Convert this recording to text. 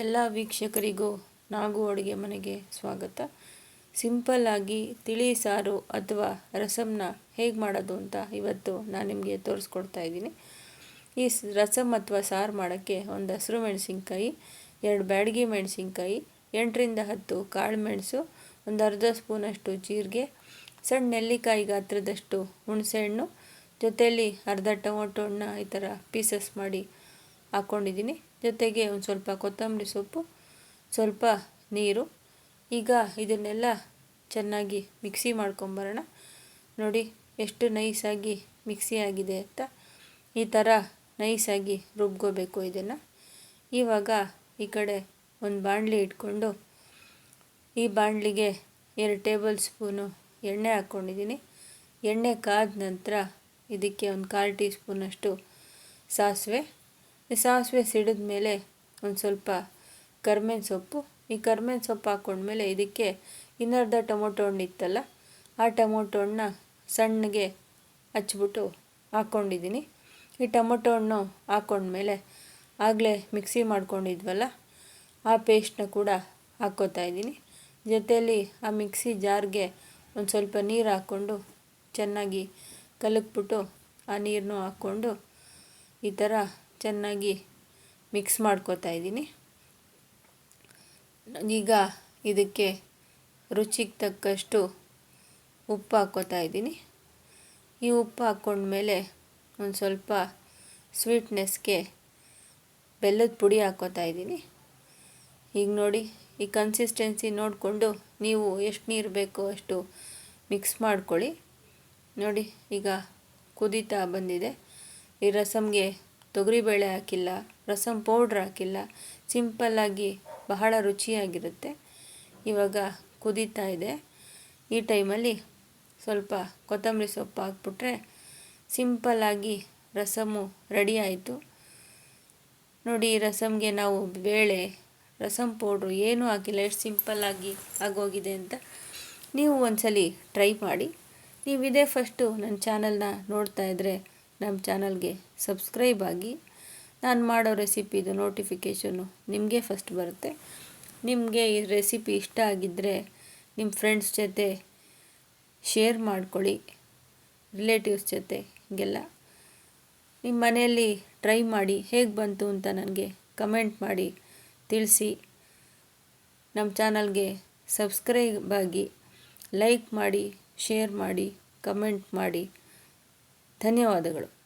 ಎಲ್ಲ ವೀಕ್ಷಕರಿಗೂ ನಾಗು ಅಡುಗೆ ಮನೆಗೆ ಸ್ವಾಗತ. ಸಿಂಪಲ್ಲಾಗಿ ತಿಳಿ ಸಾರು ಅಥವಾ ರಸಮ್ನ ಹೇಗೆ ಮಾಡೋದು ಅಂತ ಇವತ್ತು ನಾನು ನಿಮಗೆ ತೋರಿಸ್ಕೊಡ್ತಾ ಇದ್ದೀನಿ. ಈ ರಸಮ್ ಅಥವಾ ಸಾರು ಮಾಡೋಕ್ಕೆ ಒಂದು ಹಸಿರು ಮೆಣಸಿನ್ಕಾಯಿ, ಎರಡು ಬ್ಯಾಡಗಿ ಮೆಣಸಿನ್ಕಾಯಿ, ಎಂಟರಿಂದ ಹತ್ತು ಕಾಳು ಮೆಣಸು, ಒಂದು ಅರ್ಧ ಸ್ಪೂನಷ್ಟು ಜೀರಿಗೆ ಸಣ್ಣ ನೆಲ್ಲಿಕಾಯಿ ಗಾತ್ರದಷ್ಟು ಹುಣಸೆಹಣ್ಣು ಜೊತೆಯಲ್ಲಿ ಅರ್ಧ ಟೊಮೊಟೊ ಹಣ್ಣು ಈ ಥರ ಪೀಸಸ್ ಮಾಡಿ ಹಾಕ್ಕೊಂಡಿದ್ದೀನಿ ಜೊತೆಗೆ ಒಂದು ಸ್ವಲ್ಪ ಕೊತ್ತಂಬರಿ ಸೊಪ್ಪು, ಸ್ವಲ್ಪ ನೀರು. ಈಗ ಇದನ್ನೆಲ್ಲ ಚೆನ್ನಾಗಿ ಮಿಕ್ಸಿ ಮಾಡ್ಕೊಂಬರೋಣ. ನೋಡಿ ಎಷ್ಟು ನೈಸಾಗಿ ಮಿಕ್ಸಿ ಆಗಿದೆ ಅಂತ. ಈ ಥರ ನೈಸಾಗಿ ರುಬ್ಕೋಬೇಕು ಇದನ್ನು. ಇವಾಗ ಈ ಕಡೆ ಒಂದು ಬಾಣಲಿ ಇಟ್ಕೊಂಡು ಈ ಬಾಣಲಿಗೆ ಎರಡು ಟೇಬಲ್ ಸ್ಪೂನು ಎಣ್ಣೆ ಹಾಕ್ಕೊಂಡಿದ್ದೀನಿ. ಎಣ್ಣೆ ಕಾದ ನಂತರ ಇದಕ್ಕೆ ಒಂದು ಕಾಲು ಟೀ ಸ್ಪೂನಷ್ಟು ಸಾಸಿವೆ. ಸಾಸಿವೆ ಸಿಡಿದ ಮೇಲೆ ಒಂದು ಸ್ವಲ್ಪ ಕರ್ಬೇವಿನ ಸೊಪ್ಪು. ಈ ಕರ್ಬೇವಿನ ಸೊಪ್ಪು ಹಾಕ್ಕೊಂಡ್ಮೇಲೆ ಇದಕ್ಕೆ ಇನ್ನರ್ಧ ಟೊಮೊಟೊ ಹಣ್ಣು ಇತ್ತಲ್ಲ, ಆ ಟೊಮೊಟೊ ಹಣ್ಣನ್ನ ಸಣ್ಣಗೆ ಹಚ್ಬಿಟ್ಟು ಹಾಕ್ಕೊಂಡಿದ್ದೀನಿ ಈ ಟೊಮೊಟೊ ಹಣ್ಣು ಹಾಕ್ಕೊಂಡ್ಮೇಲೆ ಆಗಲೇ ಮಿಕ್ಸಿ ಮಾಡ್ಕೊಂಡಿದ್ವಲ್ಲ, ಆ ಪೇಸ್ಟನ್ನ ಕೂಡ ಹಾಕ್ಕೋತಾ ಇದ್ದೀನಿ. ಜೊತೆಯಲ್ಲಿ ಆ ಮಿಕ್ಸಿ ಜಾರ್ಗೆ ಒಂದು ಸ್ವಲ್ಪ ನೀರು ಹಾಕ್ಕೊಂಡು ಚೆನ್ನಾಗಿ ಕಲಕ್ಬಿಟ್ಟು ಆ ನೀರನ್ನು ಹಾಕ್ಕೊಂಡು ಈ ಥರ ಚೆನ್ನಾಗಿ ಮಿಕ್ಸ್ ಮಾಡ್ಕೋತಾ ಇದ್ದೀನಿ. ಈಗ ಇದಕ್ಕೆ ರುಚಿಗೆ ತಕ್ಕಷ್ಟು ಉಪ್ಪು ಹಾಕ್ಕೋತಾ ಇದ್ದೀನಿ. ಈ ಉಪ್ಪು ಹಾಕ್ಕೊಂಡ್ಮೇಲೆ ಒಂದು ಸ್ವಲ್ಪ ಸ್ವೀಟ್ನೆಸ್ಗೆ ಬೆಲ್ಲದ ಪುಡಿ ಹಾಕ್ಕೋತಾ ಇದ್ದೀನಿ. ಈಗ ನೋಡಿ, ಈ ಕನ್ಸಿಸ್ಟೆನ್ಸಿ ನೋಡಿಕೊಂಡು ನೀವು ಎಷ್ಟು ನೀರು ಬೇಕೋ ಅಷ್ಟು ಮಿಕ್ಸ್ ಮಾಡ್ಕೊಳ್ಳಿ. ನೋಡಿ, ಈಗ ಕುದೀತಾ ಬಂದಿದೆ. ಈ ರಸಮ್ಗೆ ತೊಗರಿಬೇಳೆ ಹಾಕಿಲ್ಲ ರಸಮ್ ಪೌಡ್ರ್ ಹಾಕಿಲ್ಲ ಸಿಂಪಲ್ಲಾಗಿ ಬಹಳ ರುಚಿಯಾಗಿರುತ್ತೆ. ಇವಾಗ ಕುದೀತಾ ಇದೆ. ಈ ಟೈಮಲ್ಲಿ ಸ್ವಲ್ಪ ಕೊತ್ತಂಬರಿ ಸೊಪ್ಪು ಹಾಕ್ಬಿಟ್ರೆ ಸಿಂಪಲ್ಲಾಗಿ ರಸಮು ರೆಡಿ ಆಯಿತು. ನೋಡಿ, ರಸಮ್ಗೆ ನಾವು ಬೇಳೆ, ರಸಂ ಪೌಡ್ರು ಏನೂ ಹಾಕಿಲ್ಲ, ಎಷ್ಟು ಸಿಂಪಲ್ಲಾಗಿ ಆಗೋಗಿದೆ ಅಂತ ನೀವು ಒಂದ್ಸಲಿ ಟ್ರೈ ಮಾಡಿ. ನೀವು ಇದೇ ಫಸ್ಟು ನನ್ನ ಚಾನಲ್ನ ನೋಡ್ತಾ ಇದ್ದರೆ ನಮ್ಮ ಚಾನಲ್ಗೆ ಸಬ್ಸ್ಕ್ರೈಬ್ ಆಗಿ ನಾನು ಮಾಡೋ ರೆಸಿಪಿದು ನೋಟಿಫಿಕೇಷನು ನಿಮಗೆ ಫಸ್ಟ್ ಬರುತ್ತೆ. ನಿಮಗೆ ಈ ರೆಸಿಪಿ ಇಷ್ಟ ಆಗಿದ್ದರೆ ನಿಮ್ಮ ಫ್ರೆಂಡ್ಸ್ ಜೊತೆ ಶೇರ್ ಮಾಡ್ಕೊಳ್ಳಿ, ರಿಲೇಟಿವ್ಸ್ ಜೊತೆ ಹೀಗೆಲ್ಲ. ನಿಮ್ಮ ಮನೆಯಲ್ಲಿ ಟ್ರೈ ಮಾಡಿ ಹೇಗೆ ಬಂತು ಅಂತ ನನಗೆ ಕಮೆಂಟ್ ಮಾಡಿ ತಿಳಿಸಿ. ನಮ್ಮ ಚಾನಲ್ಗೆ ಸಬ್ಸ್ಕ್ರೈಬ್ ಆಗಿ ಲೈಕ್ ಮಾಡಿ, ಶೇರ್ ಮಾಡಿ, ಕಮೆಂಟ್ ಮಾಡಿ. ಧನ್ಯವಾದಗಳು.